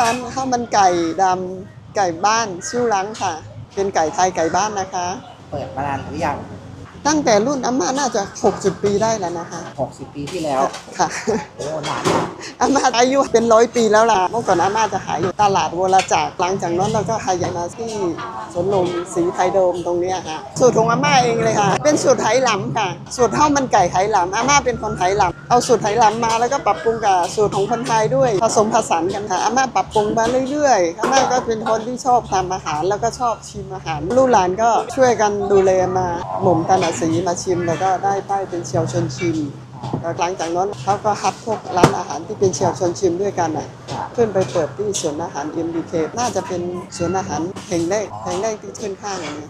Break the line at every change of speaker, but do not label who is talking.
ร้านข้าวมันไก่ดำไก่บ้านซิ่วหลังค่ะ เป็นไก่ไทยไก่บ้านนะคะ
เปิดมานานหรือยัง
ตั้งแต่รุ่นอาม่าน่าจะ 60 ปีได้แล้วนะคะ
60 ปีที่แล้ว
ค่ะ
โอ้นานมาก
อาม่าอายุเป็นร้อยปีแล้วล่ะ เมื่อก่อนอาม่าจะขายอยู่ตลาดวรจักรหลังจากนั้นเราก็ขยายมาที่สวนลมสีไทยโดมตรงเนี้ยค่ะ สูตรของอาม่าเองเลยค่ะ เป็นสูตรไหหลำค่ะ สูตรข้าวมันไก่ไหหลำอาม่าเป็นคนไหหลำเอาสูตรไหหลำมาแล้วก็ปรับปรุงกับสูตรของคนไทยด้วยผสมผสานกันค่ะอาม่าปรับปรุงมาเรื่อยๆอาม่าก็เป็นคนที่ชอบทำอาหารแล้วก็ชอบชิมอาหารลูกหลานก็ช่วยกันดูแลมาหม่อมตาหนาสีมาชิม แล้วก็ได้ป้ายเป็นเชียวชนชิมหลังจากนั้นเขาก็ฮับพวกร้านอาหารที่เป็นเชียวชนชิมด้วยกันอะขึ้นไปเปิดที่สวนอาหาร MBK น่าจะเป็นสวนอาหารแห่งแรกแห่งแรกที่ขึ้นข้างอันนี้